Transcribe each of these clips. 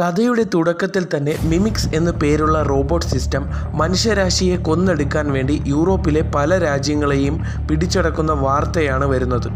കഥയുടെ തുടക്കത്തിൽ തന്നെ മിമിക്സ് എന്നു പേരുള്ള റോബോട്ട് സിസ്റ്റം മനുഷ്യരാശിയെ കൊന്നെടുക്കാൻ വേണ്ടി യൂറോപ്പിലെ പല രാജ്യങ്ങളെയും പിടിച്ചടക്കുന്ന വാർത്തയാണ് വരുന്നത്.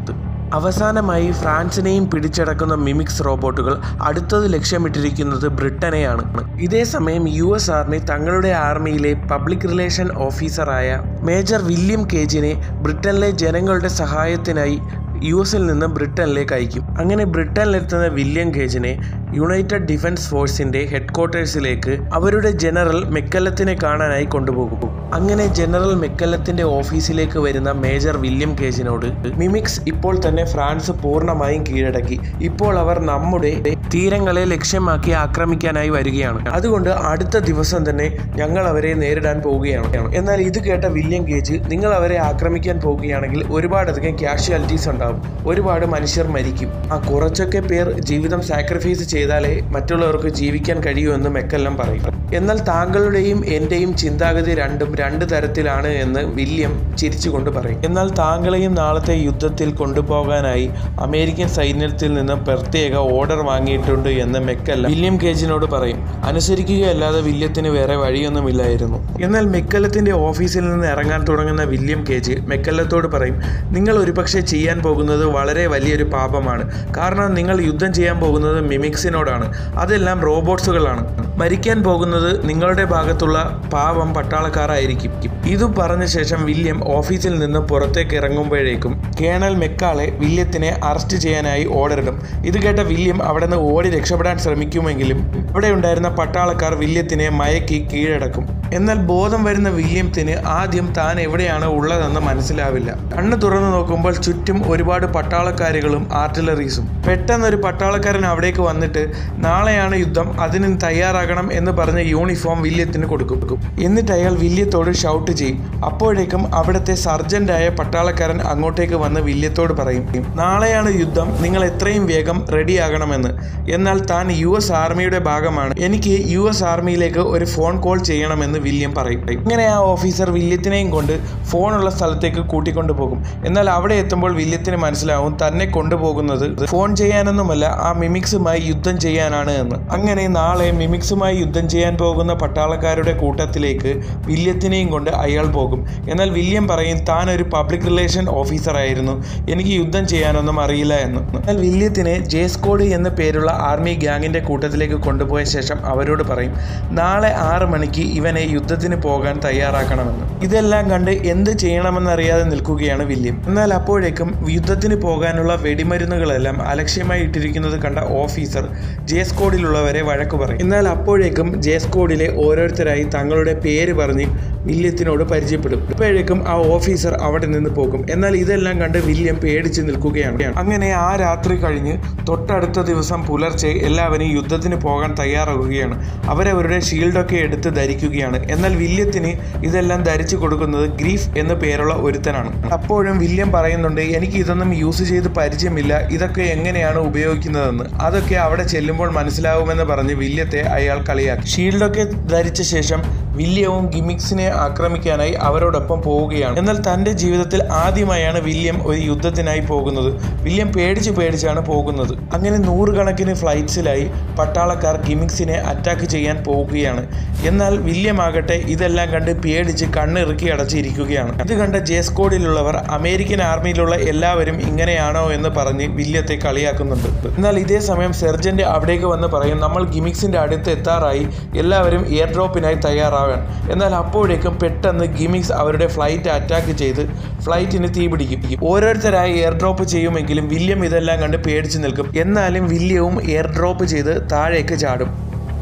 അവസാനമായി ഫ്രാൻസിനെയും പിടിച്ചടക്കുന്ന മിമിക്സ് റോബോട്ടുകൾ അടുത്തത് ലക്ഷ്യമിട്ടിരിക്കുന്നത് ബ്രിട്ടനെയാണ്. ഇതേ സമയം യു എസ് ആർമി തങ്ങളുടെ ആർമിയിലെ പബ്ലിക് റിലേഷൻ ഓഫീസറായ മേജർ വില്യം കേജിനെ ബ്രിട്ടനിലെ ജനങ്ങളുടെ സഹായത്തിനായി യു എസിൽ നിന്ന് ബ്രിട്ടനിലേക്ക് അയക്കും. അങ്ങനെ ബ്രിട്ടനിലെത്തുന്ന വില്യം ഗേജിനെ യുണൈറ്റഡ് ഡിഫൻസ് ഫോഴ്സിന്റെ ഹെഡ്ക്വാർട്ടേഴ്സിലേക്ക് അവരുടെ ജനറൽ മെക്കല്ലത്തിനെ കാണാനായി കൊണ്ടുപോകും. അങ്ങനെ ജനറൽ മെക്കല്ലത്തിന്റെ ഓഫീസിലേക്ക് വരുന്ന മേജർ വില്യം ഗേജിനോട് മിമിക്സ് ഇപ്പോൾ തന്നെ ഫ്രാൻസ് പൂർണമായും കീഴടക്കി. ഇപ്പോൾ അവർ നമ്മുടെ തീരങ്ങളെ ലക്ഷ്യമാക്കി ആക്രമിക്കാനായി വരികയാണ്. അതുകൊണ്ട് അടുത്ത ദിവസം തന്നെ ഞങ്ങൾ അവരെ നേരിടാൻ പോവുകയാണ്. എന്നാൽ ഇത് കേട്ട വില്യം ഗേജ് നിങ്ങൾ അവരെ ആക്രമിക്കാൻ പോകുകയാണെങ്കിൽ ഒരുപാടധികം ക്യാഷ്വാലിറ്റീസ് ഉണ്ടാവും. ഒരുപാട് മനുഷ്യർ മരിക്കും. ആ കുറച്ചൊക്കെ പേർ ജീവിതം സാക്രിഫൈസ് ചെയ്താലേ മറ്റുള്ളവർക്ക് ജീവിക്കാൻ കഴിയൂ എന്ന് മെക്കെല്ലാം പറയും. എന്നാൽ താങ്കളുടെയും എന്റെയും ചിന്താഗതി രണ്ടും രണ്ട് തരത്തിലാണ് എന്ന് വില്യം ചിരിച്ചുകൊണ്ട് പറയും. എന്നാൽ താങ്കളെയും നാളത്തെ യുദ്ധത്തിൽ കൊണ്ടുപോകാനായി അമേരിക്കൻ സൈന്യത്തിൽ നിന്ന് പ്രത്യേക ഓർഡർ വാങ്ങിയിട്ടുണ്ട് എന്ന് മെക്കല്ല വില്യം കേജിനോട് പറയും. അനുസരിക്കുകയല്ലാതെ വില്യത്തിന് വേറെ വഴിയൊന്നുമില്ലായിരുന്നു. എന്നാൽ മെക്കല്ലത്തിന്റെ ഓഫീസിൽ നിന്ന് ഇറങ്ങാൻ തുടങ്ങുന്ന വില്യം കേജ് മെക്കല്ലത്തോട് പറയും നിങ്ങൾ ഒരുപക്ഷെ ചെയ്യാൻ പോകുന്നത് വളരെ വലിയൊരു പാപമാണ്. കാരണം നിങ്ങൾ യുദ്ധം ചെയ്യാൻ പോകുന്നത് മിമിക്സിനോടാണ്. അതെല്ലാം റോബോട്ട്സുകളാണ് മരിക്കാൻ പോകുന്നത് നിങ്ങളുടെ ഭാഗത്തുള്ള പാവം പട്ടാളക്കാരായിരിക്കും. ഇത് പറഞ്ഞ ശേഷം വില്യം ഓഫീസിൽ നിന്ന് പുറത്തേക്ക് ഇറങ്ങുമ്പോഴേക്കും കേണൽ മെക്കാളെ വില്യത്തിനെ അറസ്റ്റ് ചെയ്യാനായി ഓർഡറിടും ഇത് കേട്ട വില്യം അവിടെ നിന്ന് ഓടി രക്ഷപ്പെടാൻ ശ്രമിക്കുമെങ്കിലും ഇവിടെ ഉണ്ടായിരുന്ന പട്ടാളക്കാർ വില്യത്തിനെ മയക്കി കീഴടക്കും. എന്നാൽ ബോധം വരുന്ന വില്യംസിന് ആദ്യം താൻ എവിടെയാണ് ഉള്ളതെന്ന് മനസ്സിലാവില്ല. കണ്ണ് തുറന്നു നോക്കുമ്പോൾ ചുറ്റും ഒരുപാട് പട്ടാളക്കാരുകളും ആർട്ടിലറീസും. പെട്ടെന്നൊരു പട്ടാളക്കാരൻ അവിടേക്ക് വന്നിട്ട് നാളെയാണ് യുദ്ധം അതിന് തയ്യാറാകണം എന്ന് പറഞ്ഞ യൂണിഫോം വില്യത്തിന് കൊടുക്കും. എന്നിട്ട് അയാൾ വില്യത്തോട് ഷൗട്ട് ചെയ്യും. അപ്പോഴേക്കും അവിടുത്തെ സർജന്റായ പട്ടാളക്കാരൻ അങ്ങോട്ടേക്ക് വന്ന് വില്യത്തോട് പറയും നാളെയാണ് യുദ്ധം നിങ്ങൾ എത്രയും വേഗം റെഡിയാകണമെന്ന്. എന്നാൽ താൻ യു എസ് ആർമിയുടെ ഭാഗമാണ്. എനിക്ക് യു എസ് ആർമിയിലേക്ക് ഒരു ഫോൺ കോൾ ചെയ്യണമെന്ന് വില്യം പറയും ഇങ്ങനെ ആ ഓഫീസർ വില്യത്തിനെയും കൊണ്ട് ഫോണുള്ള സ്ഥലത്തേക്ക് കൂട്ടിക്കൊണ്ടു പോകും എന്നാൽ അവിടെ എത്തുമ്പോൾ വില്യത്തിന് മനസ്സിലാവും തന്നെ കൊണ്ടുപോകുന്നത് ഫോൺ ചെയ്യാനൊന്നുമല്ല ആ മിമിക്സുമായി യുദ്ധം ചെയ്യാനാണ് എന്ന്. അങ്ങനെ നാളെ മിമിക്സുമായി യുദ്ധം ചെയ്യാൻ പോകുന്ന പട്ടാളക്കാരുടെ കൂട്ടത്തിലേക്ക് വില്യത്തിനെയും കൊണ്ട് അയാൾ പോകും. എന്നാൽ വില്യം പറയും താൻ ഒരു പബ്ലിക് റിലേഷൻ ഓഫീസർ ആയിരുന്നു. എനിക്ക് യുദ്ധം ചെയ്യാനൊന്നും അറിയില്ല എന്ന്. എന്നാൽ വില്യത്തിനെ ജേസ്കോഡ് എന്ന പേരുള്ള ആർമി ഗ്യാങ്ങിന്റെ കൂട്ടത്തിലേക്ക് കൊണ്ടുപോയ ശേഷം അവരോട് പറയും നാളെ ആറ് മണിക്ക് ഇവനെ യുദ്ധത്തിന് പോകാൻ തയ്യാറാക്കണമെന്ന്. ഇതെല്ലാം കണ്ട് എന്ത് ചെയ്യണമെന്നറിയാതെ നിൽക്കുകയാണ് വില്യം. എന്നാൽ അപ്പോഴേക്കും യുദ്ധത്തിന് പോകാനുള്ള വെടിമരുന്നുകളെല്ലാം അലക്ഷ്യമായി ഇട്ടിരിക്കുന്നത് കണ്ട ഓഫീസർ ജേസ്കോഡിലുള്ളവരെ വഴക്കു പറയും. എന്നാൽ അപ്പോഴേക്കും ജേസ്കോഡിലെ ഓരോരുത്തരായി തങ്ങളുടെ പേര് പറഞ്ഞ് വില്യത്തിനോട് പരിചയപ്പെടും. ഇപ്പോഴേക്കും ആ ഓഫീസർ അവിടെ നിന്ന് പോകും. എന്നാൽ ഇതെല്ലാം കണ്ട് വില്യം പേടിച്ച് നിൽക്കുകയാണ്. അങ്ങനെ ആ രാത്രി കഴിഞ്ഞ് തൊട്ടടുത്ത ദിവസം പുലർച്ചെ എല്ലാവരും യുദ്ധത്തിന് പോകാൻ തയ്യാറാകുകയാണ്. അവരവരുടെ ഷീൽഡൊക്കെ എടുത്ത് ധരിക്കുകയാണ്. എന്നാൽ വില്യത്തിന് ഇതെല്ലാം ധരിച്ചു കൊടുക്കുന്നത് ഗ്രീഫ് എന്ന പേരുള്ള ഒരുത്തനാണ്. അപ്പോഴും വില്യം പറയുന്നുണ്ട് എനിക്ക് ഇതൊന്നും യൂസ് ചെയ്ത് പരിചയമില്ല. ഇതൊക്കെ എങ്ങനെയാണ് ഉപയോഗിക്കുന്നതെന്ന്. അതൊക്കെ അവിടെ ചെല്ലുമ്പോൾ മനസ്സിലാവുമെന്ന് പറഞ്ഞ് വില്യത്തെ അയാൾ കളിയാക്കി. ഷീൽഡൊക്കെ ധരിച്ച ശേഷം വില്യവും ഗിമിക്സിനെ ആക്രമിക്കാനായി അവരോടൊപ്പം പോവുകയാണ്. എന്നാൽ തന്റെ ജീവിതത്തിൽ ആദ്യമായാണ് വില്യം ഒരു യുദ്ധത്തിനായി പോകുന്നത്. വില്യം പേടിച്ച് പേടിച്ചാണ് പോകുന്നത്. അങ്ങനെ നൂറുകണക്കിന് ഫ്ലൈറ്റ്സിലായി പട്ടാളക്കാർ ഗിമിക്സിനെ അറ്റാക്ക് ചെയ്യാൻ പോവുകയാണ്. എന്നാൽ വില്യം ആകട്ടെ ഇതെല്ലാം കണ്ട് പേടിച്ച് കണ്ണിറുക്കി അടച്ചിരിക്കുകയാണ്. ഇത് കണ്ട ജേസ്കോഡിലുള്ളവർ അമേരിക്കൻ ആർമിയിലുള്ള എല്ലാവരും ഇങ്ങനെയാണോ എന്ന് പറഞ്ഞ് വില്യത്തെ കളിയാക്കുന്നുണ്ട്. എന്നാൽ ഇതേ സമയം സെർജന്റ് അവിടേക്ക് വന്ന് പറയും നമ്മൾ ഗിമിക്സിന്റെ അടുത്ത് എത്താറായി എല്ലാവരും എയർ ഡ്രോപ്പിനായി തയ്യാറാവാൻ. എന്നാൽ അപ്പോഴേക്കും പെട്ടെന്ന് ഗിമിക്സ് അവരുടെ ഫ്ലൈറ്റ് അറ്റാക്ക് ചെയ്ത് ഫ്ലൈറ്റിന് തീപിടിക്കും ഓരോരുത്തരായി എയർ ഡ്രോപ്പ് ചെയ്യുമെങ്കിലും വില്യം ഇതെല്ലാം കണ്ട് പേടിച്ച് നിൽക്കും. എന്നാലും വില്യവും എയർ ഡ്രോപ്പ് ചെയ്ത് താഴേക്ക് ചാടും.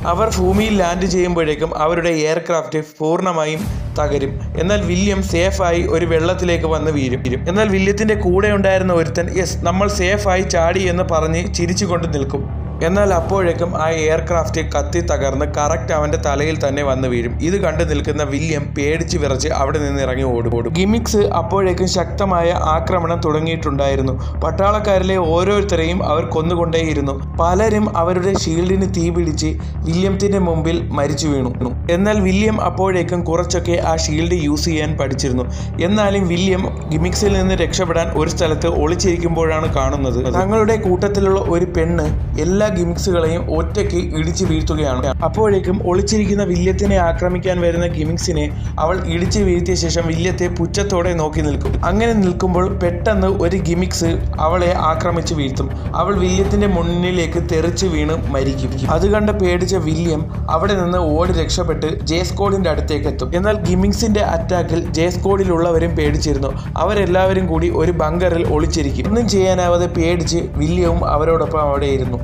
അവർ ഭൂമിയിൽ ലാൻഡ് ചെയ്യുമ്പോഴേക്കും അവരുടെ എയർക്രാഫ്റ്റ് പൂർണമായും തകരും. എന്നാൽ വില്യം സേഫായി ഒരു വെള്ളത്തിലേക്ക് വന്ന് വീഴും. എന്നാൽ വില്യത്തിന്റെ കൂടെ ഉണ്ടായിരുന്ന ഒരുത്തൻ യെസ് നമ്മൾ സേഫായി ചാടി എന്ന് പറഞ്ഞ് ചിരിച്ചുകൊണ്ട് നിൽക്കും. എന്നാൽ അപ്പോഴേക്കും ആ എയർക്രാഫ്റ്റ് കത്തി തകർന്ന് കറക്റ്റ് അവന്റെ തലയിൽ തന്നെ വന്ന് വീഴും. ഇത് കണ്ടു നിൽക്കുന്ന വില്യം പേടിച്ച് വിറച്ച് അവിടെ നിന്ന് ഇറങ്ങി ഓടുപോടും ഓടും ഗിമിക്സ് അപ്പോഴേക്കും ശക്തമായ ആക്രമണം തുടങ്ങിയിട്ടുണ്ടായിരുന്നു. പട്ടാളക്കാരിലെ ഓരോരുത്തരെയും അവർ കൊന്നുകൊണ്ടേയിരുന്നു. പലരും അവരുടെ ഷീൽഡിന് തീ പിടിച്ച് വില്യത്തിന്റെ മുമ്പിൽ മരിച്ചു വീണു. എന്നാൽ വില്യം അപ്പോഴേക്കും കുറച്ചൊക്കെ ആ ഷീൽഡ് യൂസ് ചെയ്യാൻ പഠിച്ചിരുന്നു. എന്നാലും വില്യം ഗിമിക്സിൽ നിന്ന് രക്ഷപ്പെടാൻ ഒരു സ്ഥലത്ത് ഒളിച്ചിരിക്കുമ്പോഴാണ് കാണുന്നത്. തങ്ങളുടെ കൂട്ടത്തിലുള്ള ഒരു പെണ്ണ് എല്ലാ ഗിമിക്സുകളെയും ഒറ്റയ്ക്ക് ഇടിച്ചു വീഴ്ത്തുകയാണ്. അപ്പോഴേക്കും ഒളിച്ചിരിക്കുന്ന വില്യത്തിനെ ആക്രമിക്കാൻ വരുന്ന ഗിമിക്സിനെ അവൾ ഇടിച്ചു വീഴ്ത്തിയ ശേഷം വില്യത്തെ പുച്ഛത്തോടെ നോക്കി നിൽക്കും. അങ്ങനെ നിൽക്കുമ്പോൾ പെട്ടെന്ന് ഒരു ഗിമിക്സ് അവളെ ആക്രമിച്ചു വീഴ്ത്തും. അവൾ വില്യത്തിന്റെ മുന്നിലേക്ക് തെറിച്ചു വീണ് മരിക്കും. അത് കണ്ട് പേടിച്ച വില്യം അവിടെ നിന്ന് ഓടി രക്ഷപ്പെട്ട് ജേസ്കോഡിന്റെ അടുത്തേക്ക് എത്തും. എന്നാൽ ഗിമിക്സിന്റെ അറ്റാക്കിൽ ജേസ്കോഡിലുള്ളവരും പേടിച്ചിരുന്നു. അവരെല്ലാവരും കൂടി ഒരു ബങ്കറിൽ ഒളിച്ചിരിക്കും. ഒന്നും ചെയ്യാനാവാതെ പേടിച്ച് വില്യവും അവരോടൊപ്പം അവിടെ ഇരുന്നു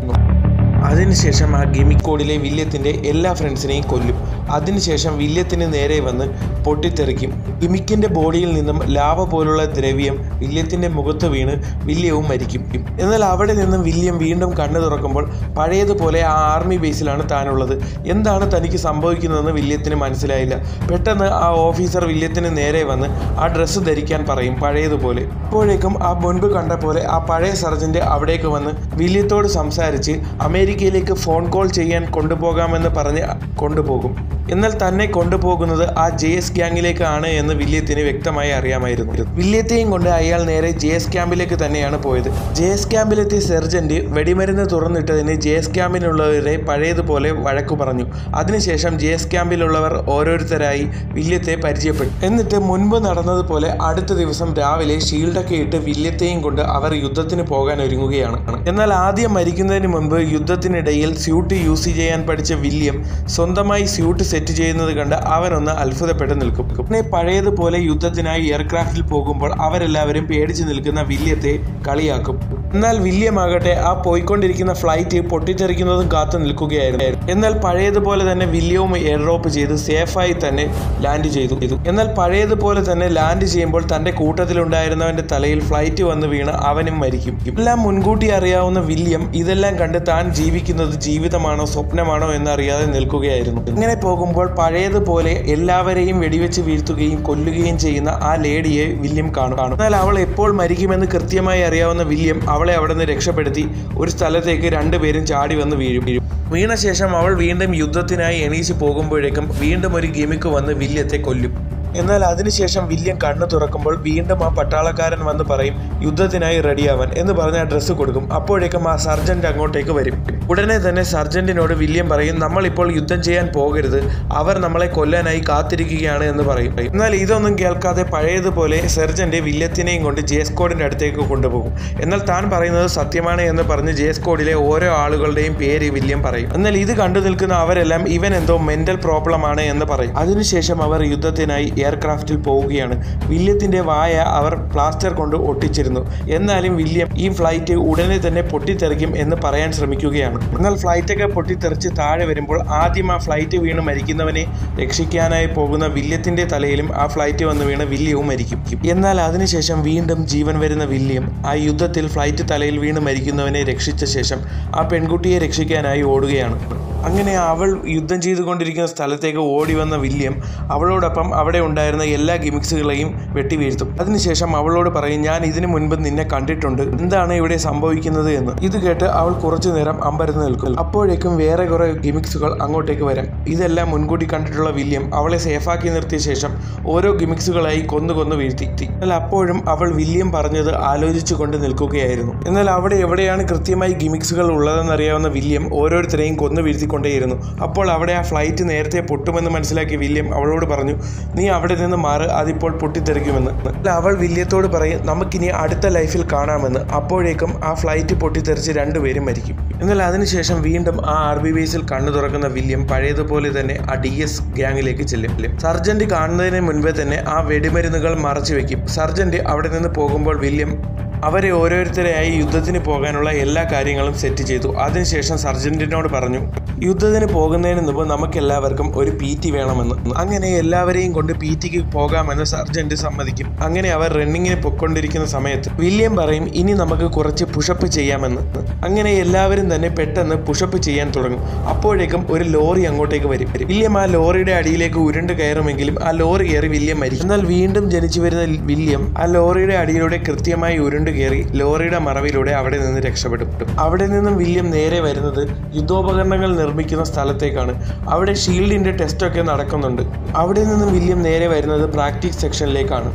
അതിനുശേഷം ആ ഗിമിക് കോഡിലെ വില്യത്തിന്റെ എല്ലാ ഫ്രണ്ട്സിനെയും കൊല്ലും. അതിനുശേഷം വില്യത്തിന് നേരെ വന്ന് പൊട്ടിത്തെറിക്കും. ഇമിക്കിന്റെ ബോഡിയിൽ നിന്നും ലാവ പോലുള്ള ദ്രവ്യം വില്യത്തിന്റെ മുഖത്ത് വീണ് വില്യവും മരിക്കും. എന്നാൽ അവിടെ നിന്നും വില്യം വീണ്ടും കണ്ണു തുറക്കുമ്പോൾ പഴയതുപോലെ ആ ആർമി ബേസിലാണ് താനുള്ളത്. എന്താണ് തനിക്ക് സംഭവിക്കുന്നതെന്ന് വില്യത്തിന് മനസ്സിലായില്ല. പെട്ടെന്ന് ആ ഓഫീസർ വില്യത്തിന് നേരെ വന്ന് ആ ഡ്രസ്സ് ധരിക്കാൻ പറയും പഴയതുപോലെ. ഇപ്പോഴേക്കും ആ മുൻപ് കണ്ട പോലെ ആ പഴയ സർജന്റ് അവിടേക്ക് വന്ന് വില്യത്തോട് സംസാരിച്ച് അമേരിക്കയിലേക്ക് ഫോൺ കോൾ ചെയ്യാൻ കൊണ്ടുപോകാമെന്ന് പറഞ്ഞ് കൊണ്ടുപോകും. എന്നാൽ തന്നെ കൊണ്ടുപോകുന്നത് ആ ജെ എസ് ഗ്യാങ്ങിലേക്കാണ് എന്ന് വില്യത്തിന് വ്യക്തമായി അറിയാമായിരുന്നു. വില്യത്തെയും കൊണ്ട് അയാൾ നേരെ ജെ എസ് ക്യാമ്പിലേക്ക് തന്നെയാണ് പോയത്. ജെ എസ് ക്യാമ്പിലെത്തിയ സെർജന്റ് വെടിമരുന്ന് തുറന്നിട്ടതിന് ജെ എസ് ക്യാമ്പിനുള്ളവരെ പഴയതുപോലെ വഴക്കു പറഞ്ഞു. അതിനുശേഷം ജെ എസ് ക്യാമ്പിലുള്ളവർ ഓരോരുത്തരായി വില്യത്തെ പരിചയപ്പെട്ടു. എന്നിട്ട് മുൻപ് നടന്നതുപോലെ അടുത്ത ദിവസം രാവിലെ ഷീൽഡൊക്കെ ഇട്ട് വില്യത്തെയും കൊണ്ട് അവർ യുദ്ധത്തിന് പോകാൻ ഒരുങ്ങുകയാണ്. എന്നാൽ ആദ്യം മരിക്കുന്നതിന് മുൻപ് യുദ്ധത്തിനിടയിൽ സ്യൂട്ട് യൂസ് ചെയ്യാൻ പഠിച്ച വില്യം സ്വന്തമായി സ്യൂട്ട് സെറ്റ് ചെയ്യുന്നത് കണ്ട് അവനൊന്ന് അത്ഭുതപ്പെട്ട് നിൽക്കും. പിന്നെ പഴയതുപോലെ യുദ്ധത്തിനായി എയർക്രാഫ്റ്റിൽ പോകുമ്പോൾ അവരെല്ലാവരും പേടിച്ചു നിൽക്കുന്ന വില്യത്തെ കളിയാക്കും. എന്നാൽ വില്യമാകട്ടെ ആ പോയിക്കൊണ്ടിരിക്കുന്ന ഫ്ലൈറ്റ് പൊട്ടിത്തെറിക്കുന്നതും കാത്തു നിൽക്കുകയായിരുന്നു. എന്നാൽ പഴയതുപോലെ തന്നെ വില്യവും എയർ ഡ്രോപ്പ് ചെയ്ത് സേഫായി തന്നെ ലാൻഡ് ചെയ്തു. എന്നാൽ പഴയതുപോലെ തന്നെ ലാൻഡ് ചെയ്യുമ്പോൾ തന്റെ കൂട്ടത്തിലുണ്ടായിരുന്നവന്റെ തലയിൽ ഫ്ലൈറ്റ് വന്ന് വീണ് അവനും മരിക്കും. എല്ലാം മുൻകൂട്ടി അറിയാവുന്ന വില്യം ഇതെല്ലാം കണ്ട് താൻ ജീവിക്കുന്നത് ജീവിതമാണോ സ്വപ്നമാണോ എന്നറിയാതെ നിൽക്കുകയായിരുന്നു. ഇങ്ങനെ പോകുമ്പോൾ പഴയതുപോലെ എല്ലാവരെയും വെടിവെച്ച് വീഴ്ത്തുകയും കൊല്ലുകയും ചെയ്യുന്ന ആ ലേഡിയെ വില്യം കാണും. എന്നാൽ അവൾ എപ്പോൾ മരിക്കുമെന്ന് കൃത്യമായി അറിയാവുന്ന വില്യം അവളെ അവിടെ നിന്ന് രക്ഷപ്പെടുത്തി ഒരു സ്ഥലത്തേക്ക് രണ്ടുപേരും ചാടി വന്ന് വീഴും. വീഴും വീണ ശേഷം അവൾ വീണ്ടും യുദ്ധത്തിനായി എണീച്ച് പോകുമ്പോഴേക്കും വീണ്ടും ഒരു ഗെമിക്ക് വന്ന് വില്യത്തെ കൊല്ലും. എന്നാൽ അതിനുശേഷം വില്യം കണ്ണു തുറക്കുമ്പോൾ വീണ്ടും ആ പട്ടാളക്കാരൻ വന്ന് പറയും യുദ്ധത്തിനായി റെഡിയാവാൻ എന്ന് പറഞ്ഞ് ആ ഡ്രസ്സ് കൊടുക്കും. അപ്പോഴേക്കും ആ സർജന്റ് അങ്ങോട്ടേക്ക് വരും. ഉടനെ തന്നെ സർജന്റിനോട് വില്യം പറയും നമ്മൾ ഇപ്പോൾ യുദ്ധം ചെയ്യാൻ പോകരുത്. അവർ നമ്മളെ കൊല്ലാനായി കാത്തിരിക്കുകയാണ് എന്ന് പറയും. എന്നാൽ ഇതൊന്നും കേൾക്കാതെ പഴയതുപോലെ സർജന്റ് വില്യത്തിനെയും കൊണ്ട് ജേസ്കോഡിന്റെ അടുത്തേക്ക് കൊണ്ടുപോകും. എന്നാൽ താൻ പറയുന്നത് സത്യമാണ് എന്ന് പറഞ്ഞ് ജേസ്കോഡിലെ ഓരോ ആളുകളുടെയും പേര് വില്യം പറയും. എന്നാൽ ഇത് കണ്ടു നിൽക്കുന്ന അവരെല്ലാം ഇവൻ എന്തോ മെന്റൽ പ്രോബ്ലം ആണ് എന്ന് പറയും. അതിനുശേഷം അവർ യുദ്ധത്തിനായി എയർക്രാഫ്റ്റിൽ പോവുകയാണ്. വില്യത്തിന്റെ വായ അവർ പ്ലാസ്റ്റർ കൊണ്ട് ഒട്ടിച്ചിരുന്നു. എന്നാലും വില്യം ഈ ഫ്ലൈറ്റ് ഉടനെ തന്നെ പൊട്ടിത്തെറിക്കും എന്ന് പറയാൻ ശ്രമിക്കുകയാണ്. എന്നാൽ ഫ്ലൈറ്റൊക്കെ പൊട്ടിത്തെറിച്ച് താഴെ വരുമ്പോൾ ആദ്യം ആ ഫ്ലൈറ്റ് വീണ് മരിക്കുന്നവനെ രക്ഷിക്കാനായി പോകുന്ന വില്യത്തിന്റെ തലയിലും ആ ഫ്ലൈറ്റ് വന്ന് വീണ് വില്യവും മരിക്കും. എന്നാൽ അതിനുശേഷം വീണ്ടും ജീവൻ വരുന്ന വില്യം ആ യുദ്ധത്തിൽ ഫ്ലൈറ്റ് തലയിൽ വീണ് മരിക്കുന്നവനെ രക്ഷിച്ച ശേഷം ആ പെൺകുട്ടിയെ രക്ഷിക്കാനായി ഓടുകയാണ്. അങ്ങനെ അവൾ യുദ്ധം ചെയ്തുകൊണ്ടിരിക്കുന്ന സ്ഥലത്തേക്ക് ഓടി വന്ന വില്യം അവളോടൊപ്പം അവിടെ ഉണ്ടായിരുന്ന എല്ലാ ഗിമിക്സുകളെയും വെട്ടിവീഴ്ത്തും. അതിനുശേഷം അവളോട് പറയും ഞാൻ ഇതിനു മുൻപ് നിന്നെ കണ്ടിട്ടുണ്ട്. എന്താണ് ഇവിടെ സംഭവിക്കുന്നത് എന്ന്. ഇത് കേട്ട് അവൾ കുറച്ചു നേരം അമ്പരന്ന് നിൽക്കും. അപ്പോഴേക്കും വേറെ കുറെ ഗിമിക്സുകൾ അങ്ങോട്ടേക്ക് വരാം. ഇതെല്ലാം മുൻകൂട്ടി കണ്ടിട്ടുള്ള വില്യം അവളെ സേഫാക്കി നിർത്തിയ ശേഷം ഓരോ ഗിമിക്സുകളായി കൊന്നു കൊന്നു വീഴ്ത്തി. എന്നാൽ അപ്പോഴും അവൾ വില്യം പറഞ്ഞത് ആലോചിച്ചു കൊണ്ട് നിൽക്കുകയായിരുന്നു. എന്നാൽ അവിടെ എവിടെയാണ് കൃത്യമായി ഗിമിക്സുകൾ ഉള്ളതെന്നറിയാവുന്ന വില്യം ഓരോരുത്തരെയും കൊന്നു വീഴ്ത്തിക്കൊണ്ടേയിരുന്നു അപ്പോൾ അവിടെ ആ ഫ്ലൈറ്റ് നേരത്തെ പൊട്ടുമെന്ന് മനസ്സിലാക്കി വില്യം അവളോട് പറഞ്ഞു നീ അവിടെ നിന്ന് മാറ് അതിപ്പോൾ പൊട്ടിത്തെറിക്കുമെന്ന്. അവൾ വില്യത്തോട് പറയും നമുക്കിനി അടുത്ത ലൈഫിൽ കാണാമെന്ന്. അപ്പോഴേക്കും ആ ഫ്ലൈറ്റ് പൊട്ടിത്തെറിച്ച് രണ്ടുപേരും മരിക്കും. എന്നാൽ അതിനുശേഷം വീണ്ടും ആ ആർ ബി ബേസിൽ കണ്ണു തുറക്കുന്ന വില്യം പഴയതുപോലെ തന്നെ ആ ഡി എസ് ഗ്യാങ്ങിലേക്ക് ചെല്ലും. സർജന്റ് കാണുന്നതിന് മുൻപേ തന്നെ ആ വെടിമരുന്നുകൾ മറച്ചു വെക്കും. സർജന്റ് അവിടെ നിന്ന് പോകുമ്പോൾ വില്യം അവരെ ഓരോരുത്തരെയായി യുദ്ധത്തിന് പോകാനുള്ള എല്ലാ കാര്യങ്ങളും സെറ്റ് ചെയ്തു. അതിനുശേഷം സർജന്റിനോട് പറഞ്ഞു യുദ്ധത്തിന് പോകുന്നതിന് മുമ്പ് നമുക്കെല്ലാവർക്കും ഒരു പി ടി വേണമെന്ന്. അങ്ങനെ എല്ലാവരെയും കൊണ്ട് പി ടിക്ക് പോകാമെന്ന് സർജന്റ് സമ്മതിക്കും. അങ്ങനെ അവർ റണ്ണിങ്ങിന് പൊയ്ക്കൊണ്ടിരിക്കുന്ന സമയത്ത് വില്യം പറയും ഇനി നമുക്ക് കുറച്ച് പുഷപ്പ് ചെയ്യാമെന്ന്. അങ്ങനെ എല്ലാവരും തന്നെ പെട്ടെന്ന് പുഷപ്പ് ചെയ്യാൻ തുടങ്ങും. അപ്പോഴേക്കും ഒരു ലോറി അങ്ങോട്ടേക്ക് വരും. വില്യം ആ ലോറിയുടെ അടിയിലേക്ക് ഉരുണ്ട് കയറുമെങ്കിലും ആ ലോറി കയറി വില്യം മരിക്കും. എന്നാൽ വീണ്ടും ജനിച്ചു വരുന്ന വില്യം ആ ലോറിയുടെ അടിയിലൂടെ കൃത്യമായി ഉരുണ്ട് കയറി ലോറിയുടെ മറവിലൂടെ അവിടെ നിന്ന് രക്ഷപ്പെടും. അവിടെ നിന്നും വില്യം നേരെ വരുന്നത് യുദ്ധോപകരണങ്ങൾ നിർമ്മിക്കുന്ന സ്ഥലത്തേക്കാണ്. അവിടെ ഷീൽഡിന്റെ ടെസ്റ്റൊക്കെ നടക്കുന്നുണ്ട്. അവിടെ നിന്നും വില്യം നേരെ വരുന്നത് പ്രാക്ടീസ് സെക്ഷനിലേക്കാണ്.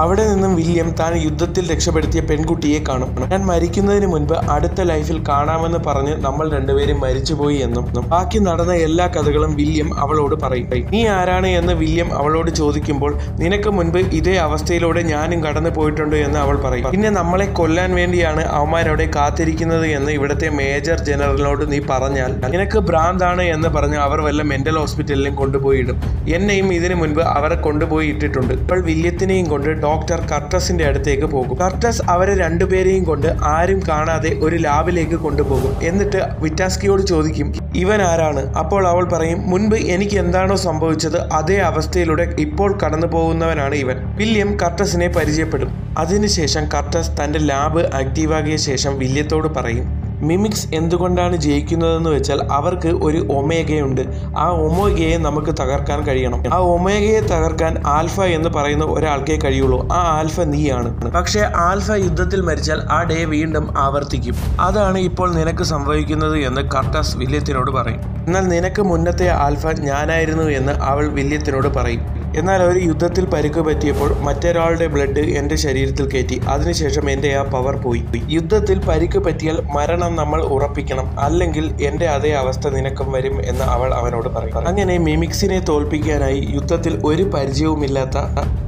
അവിടെ നിന്നും വില്യം താൻ യുദ്ധത്തിൽ രക്ഷപ്പെടുത്തിയ പെൺകുട്ടിയെ കാണും. ഞാൻ മരിക്കുന്നതിന് മുൻപ് അടുത്ത ലൈഫിൽ കാണാമെന്ന് പറഞ്ഞ് നമ്മൾ രണ്ടുപേരും മരിച്ചുപോയി എന്നും ബാക്കി നടന്ന എല്ലാ കഥകളും വില്യം അവളോട് പറയും. നീ ആരാണ്? എന്ന് വില്യം അവളോട് ചോദിക്കുമ്പോൾ നിനക്ക് മുൻപ് ഇതേ അവസ്ഥയിലൂടെ ഞാനും കടന്നു പോയിട്ടുണ്ട് എന്ന് അവൾ പറയും. പിന്നെ നമ്മളെ കൊല്ലാൻ വേണ്ടിയാണ് അവന്മാരവിടെ കാത്തിരിക്കുന്നത് എന്ന് ഇവിടുത്തെ മേജർ ജനറലിനോട് നീ പറഞ്ഞാൽ നിനക്ക് ഭ്രാന്താണ് എന്ന് പറഞ്ഞ് അവർ വല്ല മെന്റൽ ഹോസ്പിറ്റലിലും കൊണ്ടുപോയിടും. എന്നെയും ഇതിനു മുൻപ് അവരെ കൊണ്ടുപോയി ഇട്ടിട്ടുണ്ട്. ഇപ്പോൾ വില്യത്തിനെയും കൊണ്ട് ഡോക്ടർ കർട്ടസിന്റെ അടുത്തേക്ക് പോകും. കർട്ടസ് അവരെ രണ്ടുപേരെയും കൊണ്ട് ആരും കാണാതെ ഒരു ലാബിലേക്ക് കൊണ്ടുപോകും. എന്നിട്ട് വിറ്റാസ്കിയോട് ചോദിക്കും ഇവൻ ആരാണ്? അപ്പോൾ അവൾ പറയും മുൻപ് എനിക്ക് എന്താണോ സംഭവിച്ചത് അതേ അവസ്ഥയിലൂടെ ഇപ്പോൾ കടന്നു പോകുന്നവനാണ് ഇവൻ. വില്യം കർട്ടസിനെ പരിചയപ്പെടും. അതിനുശേഷം കർട്ടസ് തന്റെ ലാബ് ആക്റ്റീവാകിയ ശേഷം വില്യത്തോട് പറയും മിമിക്സ് എന്തുകൊണ്ടാണ് ജയിക്കുന്നതെന്ന് വെച്ചാൽ അവർക്ക് ഒരു ഒമേഗയുണ്ട്. ആ ഒമേഗയെ നമുക്ക് തകർക്കാൻ കഴിയണം. ആ ഒമേഗയെ തകർക്കാൻ ആൽഫ എന്ന് പറയുന്ന ഒരാൾക്കേ കഴിയുള്ളൂ. ആ ആൽഫ നീയാണ്. പക്ഷേ ആൽഫ യുദ്ധത്തിൽ മരിച്ചാൽ ആ ഡേ വീണ്ടും ആവർത്തിക്കും. അതാണ് ഇപ്പോൾ നിനക്ക് സംഭവിക്കുന്നത് എന്ന് കർട്ടസ് വില്യത്തിനോട് പറയും. എന്നാൽ നിനക്ക് മുന്നത്തെ ആൽഫ ഞാനായിരുന്നു എന്ന് അവൾ വില്യത്തിനോട് പറയും. എന്നാൽ ഒരു യുദ്ധത്തിൽ പരിക്ക് പറ്റിയപ്പോൾ മറ്റൊരാളുടെ ബ്ലഡ് എന്റെ ശരീരത്തിൽ കയറ്റി. അതിനുശേഷം എന്റെ ആ പവർ പോയി. യുദ്ധത്തിൽ പരിക്ക് പറ്റിയാൽ മരണം നമ്മൾ ഉറപ്പിക്കണം. അല്ലെങ്കിൽ എന്റെ അതേ അവസ്ഥ നിനക്കും വരും എന്ന് അവൾ അവനോട് പറയും. അങ്ങനെ മിമിക്സിനെ തോൽപ്പിക്കാനായി യുദ്ധത്തിൽ ഒരു പരിചയവുമില്ലാത്ത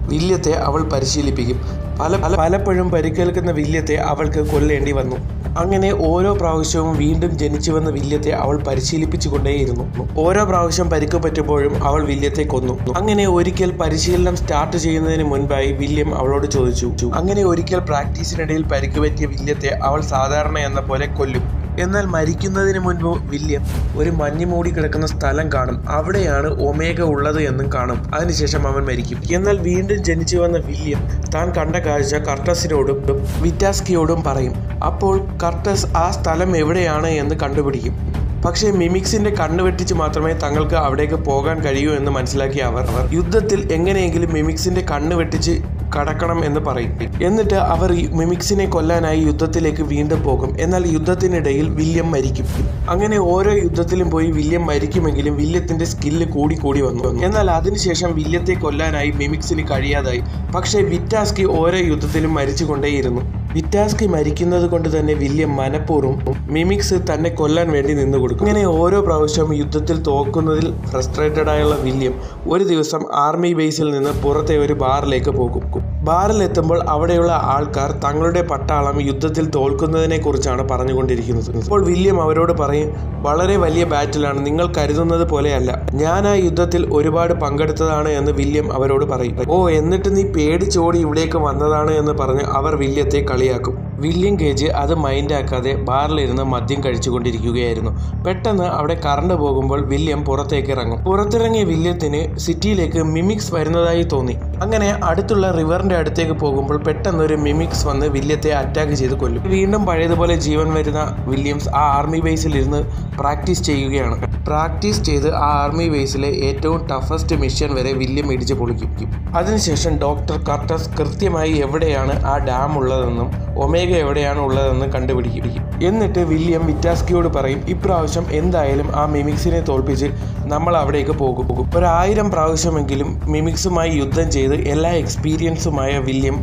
വില്യത്തെ അവൾ പരിശീലിപ്പിക്കും. പല പല പലപ്പോഴും പരിക്കേൽക്കുന്ന വില്യത്തെ അവൾക്ക് കൊല്ലേണ്ടി വന്നു. അങ്ങനെ ഓരോ പ്രാവശ്യവും വീണ്ടും ജനിച്ചു വന്ന വില്യത്തെ അവൾ പരിശീലിപ്പിച്ചുകൊണ്ടേയിരുന്നു. ഓരോ പ്രാവശ്യം പരിക്ക് പറ്റുമ്പോഴും അവൾ വില്യത്തെ കൊന്നു. അങ്ങനെ ഒരിക്കൽ പരിശീലനം സ്റ്റാർട്ട് ചെയ്യുന്നതിന് മുൻപായി വില്യം അവളോട് ചോദിച്ചു. അങ്ങനെ ഒരിക്കൽ പ്രാക്ടീസിനിടയിൽ പരിക്ക് പറ്റിയ വില്യത്തെ അവൾ സാധാരണ എന്ന പോലെ കൊല്ലും. എന്നാൽ മരിക്കുന്നതിന് മുൻപ് വില്യം ഒരു മഞ്ഞ് മൂടി കിടക്കുന്ന സ്ഥലം കാണും. അവിടെയാണ് ഒമേഗ ഉള്ളത് എന്നും കാണും. അതിനുശേഷം അവൻ മരിക്കും. എന്നാൽ വീണ്ടും ജനിച്ചു വന്ന വില്യം താൻ കണ്ട കാഴ്ച കർട്ടസിനോടും വിറ്റാസ്കിയോടും പറയും. അപ്പോൾ കർട്ടസ് ആ സ്ഥലം എവിടെയാണ് എന്ന് കണ്ടുപിടിക്കും. പക്ഷേ മിമിക്സിന്റെ കണ്ണ് വെട്ടിച്ച് മാത്രമേ തങ്ങൾക്ക് അവിടേക്ക് പോകാൻ കഴിയൂ എന്ന് മനസ്സിലാക്കിയ അവർ യുദ്ധത്തിൽ എങ്ങനെയെങ്കിലും മിമിക്സിന്റെ കണ്ണ് വെട്ടിച്ച് കടക്കണം എന്ന് പറയും. എന്നിട്ട് അവർ മിമിക്സിനെ കൊല്ലാനായി യുദ്ധത്തിലേക്ക് വീണ്ടും പോകും. എന്നാൽ യുദ്ധത്തിനിടയിൽ വില്യം മരിക്കും. അങ്ങനെ ഓരോ യുദ്ധത്തിലും പോയി വില്യം മരിക്കുമെങ്കിലും വില്യത്തിന്റെ സ്കില്ല് കൂടി കൂടി വന്നു. എന്നാൽ അതിനുശേഷം വില്യത്തെ കൊല്ലാനായി മിമിക്സിന് കഴിയാതായി. പക്ഷേ വിറ്റാസ്കി ഓരോ യുദ്ധത്തിലും മരിച്ചുകൊണ്ടേയിരുന്നു. വിറ്റാസ്കി മരിക്കുന്നത് കൊണ്ട് തന്നെ വില്യം മനഃപൂർവം മിമിക്സ് തന്നെ കൊല്ലാൻ വേണ്ടി നിന്നു കൊടുക്കും. ഇങ്ങനെ ഓരോ പ്രാവശ്യവും യുദ്ധത്തിൽ തോക്കുന്നതിൽ ഫ്രസ്ട്രേറ്റഡ് ആയുള്ള വില്യം ഒരു ദിവസം ആർമി ബേസിൽ നിന്ന് പുറത്തെ ഒരു ബാറിലേക്ക് പോകും. ബാറിൽ എത്തുമ്പോൾ അവിടെയുള്ള ആൾക്കാർ തങ്ങളുടെ പട്ടാളം യുദ്ധത്തിൽ തോൽക്കുന്നതിനെ കുറിച്ചാണ് പറഞ്ഞുകൊണ്ടിരിക്കുന്നത്. ഇപ്പോൾ വില്യം അവരോട് പറയും വളരെ വലിയ ബാറ്റിലാണ് നിങ്ങൾ കരുതുന്നത് പോലെയല്ല. ഞാൻ ആ യുദ്ധത്തിൽ ഒരുപാട് പങ്കെടുത്തതാണ് എന്ന് വില്യം അവരോട് പറയും. ഓ എന്നിട്ട് നീ പേടിച്ചോടി ഇവിടേക്ക് വന്നതാണ് എന്ന് പറഞ്ഞ് അവർ വില്യത്തെ കളിയാക്കും. വില്യം ഗേജ് അത് മൈൻഡാക്കാതെ ബാറിലിരുന്ന് മദ്യം കഴിച്ചുകൊണ്ടിരിക്കുകയായിരുന്നു. പെട്ടെന്ന് അവിടെ കറണ്ട് പോകുമ്പോൾ വില്യം പുറത്തേക്ക് ഇറങ്ങും പുറത്തിറങ്ങിയ വില്യത്തിന് സിറ്റിയിലേക്ക് മിമിക്സ് വരുന്നതായി തോന്നി. അങ്ങനെ അടുത്തുള്ള റിവറിന്റെ അടുത്തേക്ക് പോകുമ്പോൾ പെട്ടെന്ന് ഒരു മിമിക്സ് വന്ന് വില്യത്തെ അറ്റാക്ക് ചെയ്ത് കൊല്ലും. വീണ്ടും പഴയതുപോലെ ജീവൻ വരുന്ന വില്യംസ് ആ ആർമി ബേസിൽ ഇരുന്ന് പ്രാക്ടീസ് ചെയ്യുകയാണ്. പ്രാക്ടീസ് ചെയ്ത് ആ ആർമി ബേസിലെ ഏറ്റവും ടഫസ്റ്റ് മിഷൻ വരെ വില്യം ഇടിച്ച് പൊളിക്കും. അതിനുശേഷം ഡോക്ടർ കർട്ടസ് കൃത്യമായി എവിടെയാണ് ആ ഡാം ഉള്ളതെന്നും ഒമേഗ എവിടെയാണ് ഉള്ളതെന്ന് കണ്ടുപിടിക്കും. എന്നിട്ട് വില്യം വിറ്റാസ്കിയോട് പറയും ഇപ്രാവശ്യം എന്തായാലും ആ മിമിക്സിനെ തോൽപ്പിച്ച് നമ്മൾ അവിടേക്ക് പോകും. ഒരായിരം പ്രാവശ്യമെങ്കിലും മിമിക്സുമായി യുദ്ധം ചെയ്ത് എല്ലാ എക്സ്പീരിയൻസുമായ വില്യം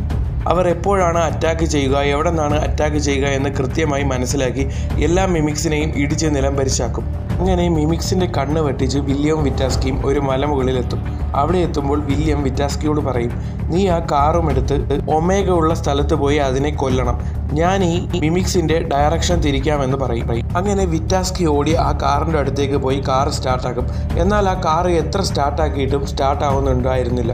അവർ എപ്പോഴാണ് അറ്റാക്ക് ചെയ്യുക എവിടെ നിന്നാണ് അറ്റാക്ക് ചെയ്യുക എന്ന് കൃത്യമായി മനസ്സിലാക്കി എല്ലാ മിമിക്സിനെയും ഇടിച്ച് നിലം പരിശാക്കും. അങ്ങനെ മിമിക്സിന്റെ കണ്ണ് വെട്ടിച്ച് വില്യവും വിറ്റാസ്കിയും ഒരു മലമുകളിലെത്തും. അവിടെ എത്തുമ്പോൾ വില്യം വിറ്റാസ്കിയോട് പറയും നീ ആ കാറും എടുത്ത് ഒമേഗ ഉള്ള സ്ഥലത്ത് പോയി അതിനെ കൊല്ലണം. ഞാൻ ഈ മിമിക്സിന്റെ ഡയറക്ഷൻ തിരിക്കാമെന്ന് പറയും. അങ്ങനെ വിറ്റാസ്കി ഓടി ആ കാറിന്റെ അടുത്തേക്ക് പോയി കാർ സ്റ്റാർട്ടാക്കും എന്നാൽ ആ കാർ എത്ര സ്റ്റാർട്ടാക്കിയിട്ടും സ്റ്റാർട്ട് ആവുന്നുണ്ടായിരുന്നില്ല.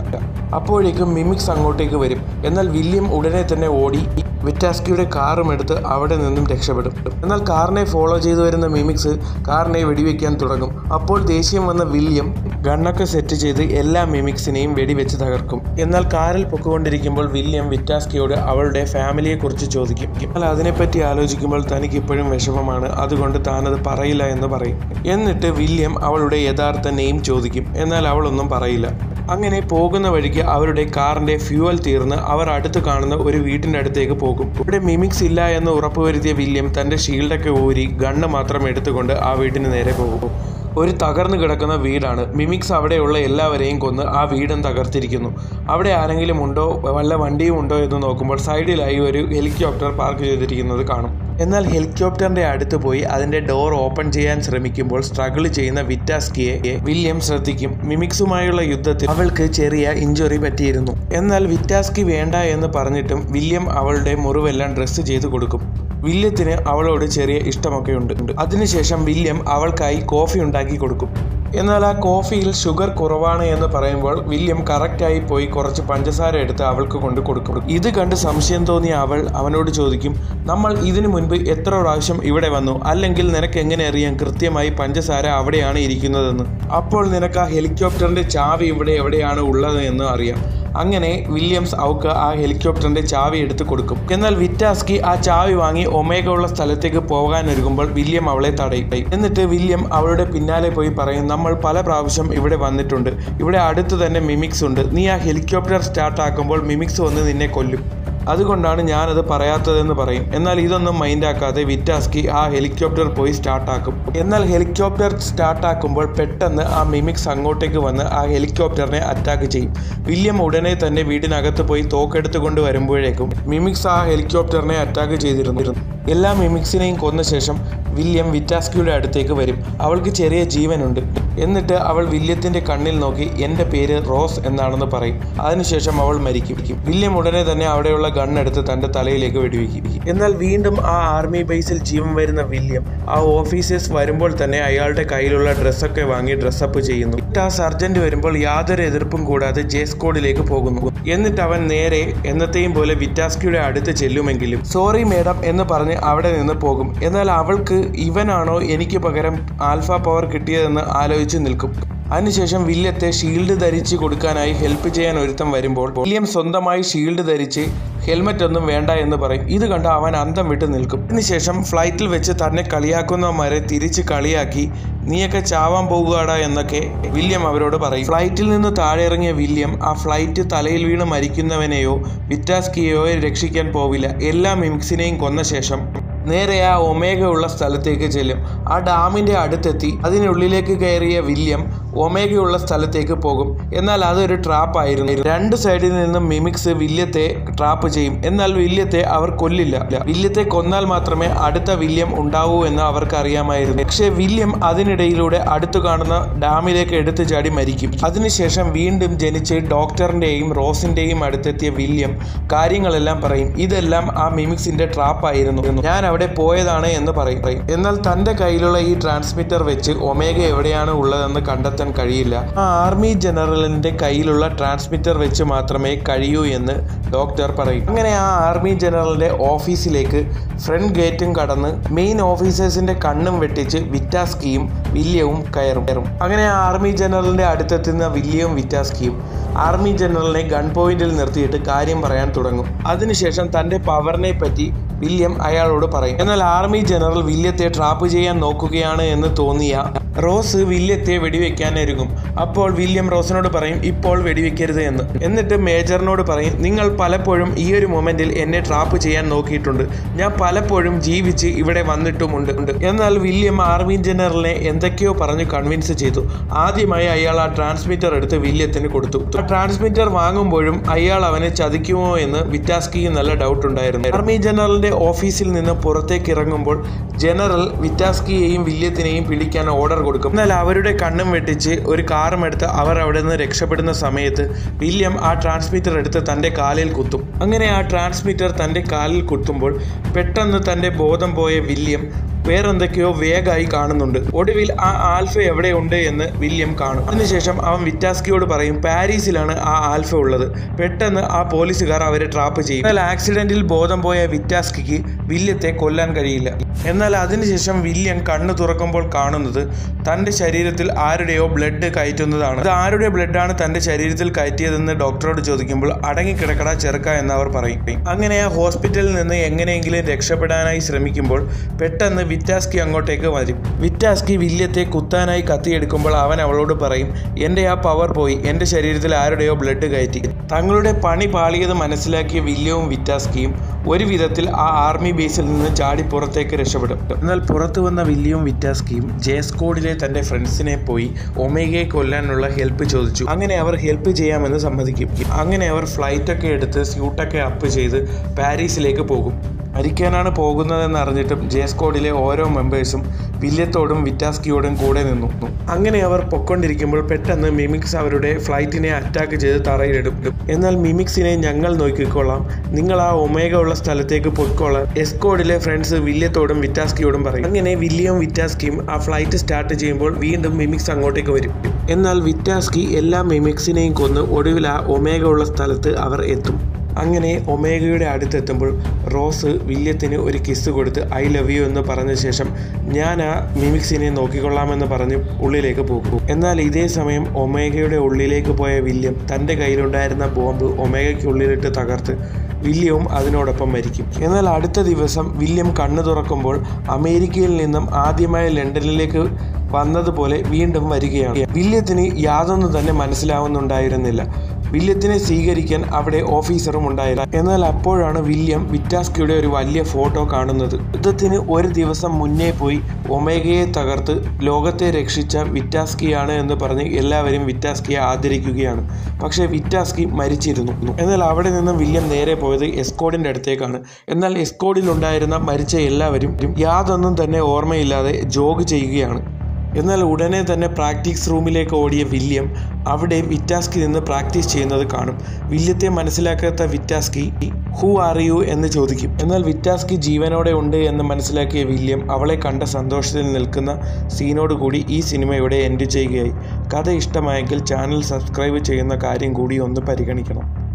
അപ്പോഴേക്കും മിമിക്സ് അങ്ങോട്ടേക്ക് വരും. എന്നാൽ വില്യം ഉടനെ തന്നെ ഓടി വിറ്റാസ്കിയുടെ കാറും എടുത്ത് അവിടെ നിന്നും രക്ഷപ്പെടും. എന്നാൽ കാറിനെ ഫോളോ ചെയ്തു വരുന്ന മിമിക്സ് കാറിനെ വെടിവെക്കാൻ തുടങ്ങും. അപ്പോൾ ദേഷ്യം വന്ന വില്യം ഗണ്ണൊക്കെ സെറ്റ് ചെയ്ത് എല്ലാ മിമിക്സിനെയും വെടിവെച്ച് തകർക്കും. എന്നാൽ കാറിൽ പൊക്കുകൊണ്ടിരിക്കുമ്പോൾ വില്യം വിറ്റാസ്കിയോട് അവളുടെ ഫാമിലിയെക്കുറിച്ച് ചോദിക്കും. എന്നാൽ അതിനെപ്പറ്റി ആലോചിക്കുമ്പോൾ തനിക്ക് ഇപ്പോഴും വിഷമമാണ്. അതുകൊണ്ട് താനത് പറയില്ല എന്ന് പറയും. എന്നിട്ട് വില്യം അവളുടെ യഥാർത്ഥ നെയിം ചോദിക്കും. എന്നാൽ അവളൊന്നും പറയില്ല. അങ്ങനെ പോകുന്ന വഴിക്ക് അവരുടെ കാറിന്റെ ഫ്യൂവൽ തീർന്ന് അവർ അടുത്ത് കാണുന്ന ഒരു വീട്ടിന്റെ അടുത്തേക്ക് പോകും. ഇവിടെ മിമിക്സ് ഇല്ല എന്ന് ഉറപ്പുവരുത്തിയ വില്യം തന്റെ ഷീൽഡൊക്കെ ഊരി ഗണ്ണ് മാത്രം എടുത്തുകൊണ്ട് ആ വീട്ടിന് നേരെ പോകും. ഒരു തകർന്നു കിടക്കുന്ന വീടാണ്. മിമിക്സ് അവിടെയുള്ള എല്ലാവരെയും കൊന്ന് ആ വീടും തകർത്തിരിക്കുന്നു. അവിടെ ആരെങ്കിലും ഉണ്ടോ? വല്ല വണ്ടിയും ഉണ്ടോ എന്ന് നോക്കുമ്പോൾ സൈഡിലായി ഒരു ഹെലികോപ്റ്റർ പാർക്ക് ചെയ്തിരിക്കുന്നത് കാണും. എന്നാൽ ഹെലികോപ്റ്ററിന്റെ അടുത്ത് പോയി അതിന്റെ ഡോർ ഓപ്പൺ ചെയ്യാൻ ശ്രമിക്കുമ്പോൾ സ്ട്രഗിൾ ചെയ്യുന്ന വിറ്റാസ്കിയെ വില്യം ശ്രദ്ധിക്കും. മിമിക്സുമായുള്ള യുദ്ധത്തിൽ അവൾക്ക് ചെറിയ ഇഞ്ചുറി പറ്റിയിരുന്നു. എന്നാൽ വിറ്റാസ്കി വേണ്ട എന്ന് പറഞ്ഞിട്ടും വില്യം അവളുടെ മുറിവെല്ലാം ഡ്രസ്സ് ചെയ്ത് കൊടുക്കും. വില്യത്തിന് അവളോട് ചെറിയ ഇഷ്ടമൊക്കെ ഉണ്ട്. അതിനുശേഷം വില്യം അവൾക്കായി കോഫി ഉണ്ടാക്കി കൊടുക്കും. എന്നാൽ ആ കോഫിയിൽ ഷുഗർ കുറവാണ് എന്ന് പറയുമ്പോൾ വില്യം കറക്റ്റായി പോയി കുറച്ച് പഞ്ചസാര എടുത്ത് അവൾക്ക് കൊണ്ട് കൊടുക്കും. ഇത് കണ്ട് സംശയം തോന്നിയ അവൾ അവനോട് ചോദിക്കും നമ്മൾ ഇതിനു മുൻപ് എത്ര പ്രാവശ്യം ഇവിടെ വന്നു? അല്ലെങ്കിൽ നിനക്ക് എങ്ങനെ അറിയാം കൃത്യമായി പഞ്ചസാര അവിടെയാണ് ഇരിക്കുന്നതെന്ന്? അപ്പോൾ നിനക്ക് ആ ഹെലികോപ്റ്ററിന്റെ ചാവി ഇവിടെ എവിടെയാണ് ഉള്ളത് എന്ന് അറിയാം. അങ്ങനെ വില്യംസ് അവക്ക് ആ ഹെലികോപ്റ്ററിന്റെ ചാവി എടുത്ത് കൊടുക്കും. എന്നാൽ വിറ്റാസ്കി ആ ചാവി വാങ്ങി ഒമേഗ ഉള്ള സ്ഥലത്തേക്ക് പോകാൻ ഒരുങ്ങുമ്പോൾ വില്യം അവളെ തടയിപ്പയി എന്നിട്ട് വില്യം അവളുടെ പിന്നാലെ പോയി പറയും നമ്മൾ പല പ്രാവശ്യം ഇവിടെ വന്നിട്ടുണ്ട്. ഇവിടെ അടുത്ത് തന്നെ മിമിക്സ് ഉണ്ട്. നീ ആ ഹെലികോപ്റ്റർ സ്റ്റാർട്ട് ആക്കുമ്പോൾ മിമിക്സ് വന്ന് നിന്നെ കൊല്ലും. അതുകൊണ്ടാണ് ഞാനത് പറയാത്തതെന്ന് പറയും. എന്നാൽ ഇതൊന്നും മൈൻഡാക്കാതെ വിറ്റാസ്കി ആ ഹെലികോപ്റ്റർ പോയി സ്റ്റാർട്ടാക്കും. എന്നാൽ ഹെലികോപ്റ്റർ സ്റ്റാർട്ടാക്കുമ്പോൾ പെട്ടെന്ന് ആ മിമിക്സ് അങ്ങോട്ടേക്ക് വന്ന് ആ ഹെലികോപ്റ്ററിനെ അറ്റാക്ക് ചെയ്യും. വില്യം ഉടനെ തന്നെ വീടിനകത്ത് പോയി തോക്കെടുത്തുകൊണ്ട് വരുമ്പോഴേക്കും മിമിക്സ് ആ ഹെലികോപ്റ്ററിനെ അറ്റാക്ക് ചെയ്തിരുന്നു. എല്ലാ മിമിക്സിനെയും കൊന്ന ശേഷം വില്യം വിറ്റാസ്കിയുടെ അടുത്തേക്ക് വരും. അവൾക്ക് ചെറിയ ജീവനുണ്ട്. എന്നിട്ട് അവൾ വില്യത്തിന്റെ കണ്ണിൽ നോക്കി എന്റെ പേര് റോസ് എന്നാണെന്ന് പറയും. അതിനുശേഷം അവൾ മരിക്കും. വില്യം ഉടനെ തന്നെ അവിടെയുള്ള ഗൺ ഗണ്ണെടുത്ത് തന്റെ തലയിലേക്ക് വെടിവെക്കും. എന്നാൽ വീണ്ടും ആ ആർമി ബേസിൽ ജീവൻ വരുന്ന വില്യം ആ ഓഫീസേഴ്സ് വരുമ്പോൾ തന്നെ അയാളുടെ കയ്യിലുള്ള ഡ്രസ്സൊക്കെ വാങ്ങി ഡ്രസ്സപ്പ് ചെയ്യുന്നു. ആ സർജന്റ് വരുമ്പോൾ യാതൊരു എതിർപ്പും കൂടാതെ ജേസ്കോഡിലേക്ക് പോകുന്നു. എന്നിട്ട് അവൻ നേരെ എന്നത്തെയും പോലെ വിറ്റാസ്കിയുടെ അടുത്ത് ചെല്ലുമെങ്കിലും സോറി മേഡം എന്ന് പറഞ്ഞ് അവിടെ നിന്ന് പോകും. എന്നാൽ അവൾക്ക് ഇവനാണോ എനിക്ക് പകരം ആൽഫ പവർ കിട്ടിയതെന്ന് ആലോചിച്ച് നിൽക്കും. അതിനുശേഷം വില്യത്തെ ഷീൽഡ് ധരിച്ച് കൊടുക്കാനായി ഹെൽപ്പ് ചെയ്യാൻ ഒരുത്തം വരുമ്പോൾ വില്യം സ്വന്തമായി ഷീൽഡ് ധരിച്ച് ഹെൽമറ്റ് ഒന്നും വേണ്ട എന്ന് പറയും. ഇത് കണ്ട് അവൻ അന്തം വിട്ട് നിൽക്കും. അതിനുശേഷം ഫ്ലൈറ്റിൽ വെച്ച് തന്നെ കളിയാക്കുന്നവന്മാരെ തിരിച്ച് കളിയാക്കി നീയൊക്കെ ചാവാൻ പോകുകടാ എന്നൊക്കെ വില്യം അവരോട് പറയും. ഫ്ലൈറ്റിൽ നിന്ന് താഴെ ഇറങ്ങിയ വില്യം ആ ഫ്ലൈറ്റ് തലയിൽ വീണ് മരിക്കുന്നവനെയോ വിറ്റാസ്കിയെയോ രക്ഷിക്കാൻ പോവില്ല. എല്ലാ മിമിക്സിനെയും കൊന്ന ശേഷം നേരെ ആ ഒമേഗ ഉള്ള സ്ഥലത്തേക്ക് ചെല്ലും. ആ ഡാമിന്റെ അടുത്തെത്തി. അതിനുള്ളിലേക്ക് കയറിയ വില്യം ഒമേഗയുള്ള സ്ഥലത്തേക്ക് പോകും. എന്നാൽ അതൊരു ട്രാപ്പ് ആയിരുന്നു. രണ്ട് സൈഡിൽ നിന്നും മിമിക്സ് വില്യത്തെ ട്രാപ്പ് ചെയ്യും. എന്നാൽ വില്യത്തെ അവർ കൊല്ലില്ല. വില്യത്തെ കൊന്നാൽ മാത്രമേ അടുത്ത വില്യം ഉണ്ടാവൂ എന്ന് അവർക്ക് അറിയാമായിരുന്നു പക്ഷേ വില്യം അതിനിടയിലൂടെ അടുത്തു കാണുന്ന ഡാമിലേക്ക് എടുത്തു ചാടി മരിക്കും. അതിനുശേഷം വീണ്ടും ജനിച്ച് ഡോക്ടറിന്റെയും റോസിന്റെയും അടുത്തെത്തിയ വില്യം കാര്യങ്ങളെല്ലാം പറയും. ഇതെല്ലാം ആ മിമിക്സിന്റെ ട്രാപ്പ് ആയിരുന്നു. ഞാൻ അവിടെ പോയതാണ് എന്ന് പറയും. പറയും. എന്നാൽ തന്റെ കയ്യിലുള്ള ഈ ട്രാൻസ്മിറ്റർ വെച്ച് ഒമേഗ എവിടെയാണ് ഉള്ളതെന്ന് കണ്ടെത്താൻ കഴിയില്ല. ആ ആർമി ജനറലിന്റെ കയ്യിലുള്ള ട്രാൻസ്മിറ്റർ വെച്ച് മാത്രമേ കഴിയൂ എന്ന് ഡോക്ടർ പറയും. അങ്ങനെ ആ ആർമി ജനറലിന്റെ ഓഫീസിലേക്ക് ഫ്രണ്ട് ഗേറ്റും കടന്ന് മെയിൻ ഓഫീസേഴ്സിന്റെ കണ്ണും വെട്ടിച്ച് വിറ്റാസ്കിയും വില്യവും കയറും. അങ്ങനെ ആ ആർമി ജനറലിന്റെ അടുത്തെത്തുന്ന വില്യവും വിറ്റാസ്കിയും ആർമി ജനറലിനെ ഗൺ പോയിന്റിൽ നിർത്തിയിട്ട് കാര്യം പറയാൻ തുടങ്ങും. അതിനുശേഷം തന്റെ പവറിനെ പറ്റി വില്യം അയാളോട് പറയും. എന്നാൽ ആർമി ജനറൽ വില്യത്തെ ട്രാപ്പ് ചെയ്യാൻ നോക്കുകയാണ് എന്ന് തോന്നിയ റോസ് വില്യത്തെ വെടിവെക്കാൻ ഒരുങ്ങും. അപ്പോൾ വില്യം റോസിനോട് പറയും ഇപ്പോൾ വെടിവെക്കരുത് എന്ന്. എന്നിട്ട് മേജറിനോട് പറയും നിങ്ങൾ പലപ്പോഴും ഈ ഒരു മൊമെന്റിൽ എന്നെ ട്രാപ്പ് ചെയ്യാൻ നോക്കിയിട്ടുണ്ട്. ഞാൻ പലപ്പോഴും ജീവിച്ച് ഇവിടെ വന്നിട്ടുമുണ്ട്. എന്നാൽ വില്യം ആർമി ജനറലിനെ എന്തൊക്കെയോ പറഞ്ഞു കൺവിൻസ് ചെയ്തു. ആദ്യമായി അയാൾ ആ ട്രാൻസ്മിറ്റർ എടുത്ത് വില്യത്തിന് കൊടുത്തു. ട്രാൻസ്മിറ്റർ വാങ്ങുമ്പോഴും അയാൾ അവനെ ചതിക്കുമോ എന്ന് വിറ്റാസ്കിക്ക് നല്ല ഡൗട്ട് ഉണ്ടായിരുന്നു. ആർമി ജനറലിന്റെ ഓഫീസിൽ നിന്ന് പുറത്തേക്ക് ഇറങ്ങുമ്പോൾ ജനറൽ വിറ്റാസ്കിയെയും വില്യത്തിനെയും പിടിക്കാൻ ഓർഡർ കൊടുക്കും. എന്നാൽ അവരുടെ കണ്ണും വെട്ടിച്ച് ഒരു കാറും എടുത്ത് അവർ അവിടെ നിന്ന് രക്ഷപ്പെടുന്ന സമയത്ത് വില്യം ആ ട്രാൻസ്മിറ്റർ എടുത്ത് തന്റെ കാലിൽ കുത്തും. അങ്ങനെ ആ ട്രാൻസ്മിറ്റർ തന്റെ കാലിൽ കുത്തുമ്പോൾ പെട്ടെന്ന് തന്റെ ബോധം പോയ വില്യം വേറെന്തൊക്കെയോ വേഗമായി കാണുന്നുണ്ട്. ഒടുവിൽ ആ ആൽഫ എവിടെയുണ്ട് എന്ന് വില്യം കാണും. അതിനുശേഷം അവൻ വിറ്റാസ്കിയോട് പറയും പാരീസിലാണ് ആ ആൽഫ ഉള്ളത്. പെട്ടെന്ന് ആ പോലീസുകാർ അവരെ ട്രാപ്പ് ചെയ്യും. എന്നാൽ ആക്സിഡന്റിൽ ബോധം പോയ വിറ്റാസ്കിക്ക് വില്യത്തെ കൊല്ലാൻ കഴിയില്ല. എന്നാൽ അതിനുശേഷം വില്യം കണ്ണു തുറക്കുമ്പോൾ കാണുന്നത് തന്റെ ശരീരത്തിൽ ആരുടെയോ ബ്ലഡ് കയറ്റുന്നതാണ്. ഇത് ആരുടെ ബ്ലഡാണ് തന്റെ ശരീരത്തിൽ കയറ്റിയതെന്ന് ഡോക്ടറോട് ചോദിക്കുമ്പോൾ അടങ്ങിക്കിടക്കട ചെറുക്ക എന്ന് അവർ പറയും. അങ്ങനെ ആ ഹോസ്പിറ്റലിൽ നിന്ന് എങ്ങനെയെങ്കിലും രക്ഷപ്പെടാനായി ശ്രമിക്കുമ്പോൾ പെട്ടെന്ന് വിറ്റാസ്കി അങ്ങോട്ടേക്ക് വരും. വിറ്റാസ്കി വില്യത്തെ കുത്താനായി കത്തിയെടുക്കുമ്പോൾ അവൻ അവളോട് പറയും എന്റെ ആ പവർ പോയി. എന്റെ ശരീരത്തിൽ ആരുടെയോ ബ്ലഡ് കയറ്റി. തങ്ങളുടെ പണി പാളിയത് മനസ്സിലാക്കിയ വില്യവും വിറ്റാസ്കിയും ഒരു വിധത്തിൽ ആ ആർമി ബേസിൽ നിന്ന് ചാടി പുറത്തേക്ക് രക്ഷപ്പെടും. എന്നാൽ പുറത്തു വന്ന വില്യം വിറ്റാസ്കിയും ജേസ്കോഡിലെ തന്റെ ഫ്രണ്ട്സിനെ പോയി ഒമേഗയെ കൊല്ലാനുള്ള ഹെൽപ്പ് ചോദിച്ചു. അങ്ങനെ അവർ ഹെൽപ്പ് ചെയ്യാമെന്ന് സമ്മതിക്കും. അങ്ങനെ അവർ ഫ്ലൈറ്റൊക്കെ എടുത്ത് സ്യൂട്ടൊക്കെ അപ്പ് ചെയ്ത് പാരീസിലേക്ക് പോകും. മരിക്കാനാണ് പോകുന്നതെന്ന് അറിഞ്ഞിട്ടും ജേസ്കോഡിലെ ഓരോ മെമ്പേഴ്സും വില്യത്തോടും വിറ്റാസ്കിയോടും കൂടെ നിന്നു. അങ്ങനെ അവർ പൊക്കൊണ്ടിരിക്കുമ്പോൾ പെട്ടെന്ന് മിമിക്സ് അവരുടെ ഫ്ലൈറ്റിനെ അറ്റാക്ക് ചെയ്ത് തറയിലിടും. എന്നാൽ മിമിക്സിനെ ഞങ്ങൾ നോക്കിക്കൊള്ളാം. നിങ്ങൾ ആ ഒമേഗ ഉള്ള സ്ഥലത്തേക്ക് പൊയ്ക്കോളാം. എസ്കോഡിലെ ഫ്രണ്ട്സ് വില്യത്തോടും വിറ്റാസ്കിയോടും പറയും. അങ്ങനെ വില്യം വിറ്റാസ്കിയും ആ ഫ്ലൈറ്റ് സ്റ്റാർട്ട് ചെയ്യുമ്പോൾ വീണ്ടും മിമിക്സ് അങ്ങോട്ടേക്ക് വരും. എന്നാൽ വിറ്റാസ്കി എല്ലാ മിമിക്സിനെയും കൊന്ന് ഒടുവിൽ ആ ഒമേഗ ഉള്ള സ്ഥലത്ത് അവർ എത്തും. അങ്ങനെ ഒമേഗയുടെ അടുത്തെത്തുമ്പോൾ റോസ് വില്യത്തിന് ഒരു കിസ് കൊടുത്ത് ഐ ലവ് യു എന്ന് പറഞ്ഞ ശേഷം ഞാൻ ആ മിമിക്സിനെ നോക്കിക്കൊള്ളാമെന്ന് പറഞ്ഞ് ഉള്ളിലേക്ക് പോകും. എന്നാൽ ഇതേ സമയം ഒമേഗയുടെ ഉള്ളിലേക്ക് പോയ വില്യം തന്റെ കയ്യിലുണ്ടായിരുന്ന ബോംബ് ഒമേഗയ്ക്കുള്ളിലിട്ട് തകർത്ത് വില്യവും അതിനോടൊപ്പം മരിക്കും. എന്നാൽ അടുത്ത ദിവസം വില്യം കണ്ണു തുറക്കുമ്പോൾ അമേരിക്കയിൽ നിന്നും ആദ്യമായി ലണ്ടനിലേക്ക് വന്നതുപോലെ വീണ്ടും വരികയാണ്. വില്യത്തിന് യാതൊന്നും തന്നെ മനസ്സിലാവുന്നുണ്ടായിരുന്നില്ല. വില്യത്തിനെ സ്വീകരിക്കാൻ അവിടെ ഓഫീസറും ഉണ്ടായില്ല. എന്നാൽ അപ്പോഴാണ് വില്യം വിറ്റാസ്കിയുടെ ഒരു വലിയ ഫോട്ടോ കാണുന്നത്. യുദ്ധത്തിന് ഒരു ദിവസം മുന്നേ പോയി ഒമേഗയെ തകർത്ത് ലോകത്തെ രക്ഷിച്ച വിറ്റാസ്കിയാണ് എന്ന് പറഞ്ഞ് എല്ലാവരും വിറ്റാസ്കിയെ ആദരിക്കുകയാണ്. പക്ഷേ വിറ്റാസ്കി മരിച്ചിരുന്നു. എന്നാൽ അവിടെ നിന്നും വില്യം നേരെ പോയത് എസ്കോഡിന്റെ അടുത്തേക്കാണ്. എന്നാൽ എസ്കോഡിൽ ഉണ്ടായിരുന്ന മരിച്ച എല്ലാവരും യാതൊന്നും തന്നെ ഓർമ്മയില്ലാതെ ജോഗ് ചെയ്യുകയാണ്. എന്നാൽ ഉടനെ തന്നെ പ്രാക്ടീസ് റൂമിലേക്ക് ഓടിയ വില്യം അവിടെ വിറ്റാസ്കി നിന്ന് പ്രാക്ടീസ് ചെയ്യുന്നത് കാണും. വില്യത്തെ മനസ്സിലാക്കാത്ത വിറ്റാസ്കി ഹൂ ആർ യു എന്ന് ചോദിക്കും. എന്നാൽ വിറ്റാസ്കി ജീവനോടെ ഉണ്ട് എന്ന് മനസ്സിലാക്കിയ വില്യം അവളെ കണ്ട സന്തോഷത്തിൽ നിൽക്കുന്ന സീനോട് കൂടി ഈ സിനിമയുടെ എൻഡ് ചെയ്യുകയായി. കഥ ഇഷ്ടമായെങ്കിൽ ചാനൽ സബ്സ്ക്രൈബ് ചെയ്യുന്ന കാര്യം കൂടി ഒന്ന് പരിഗണിക്കണം.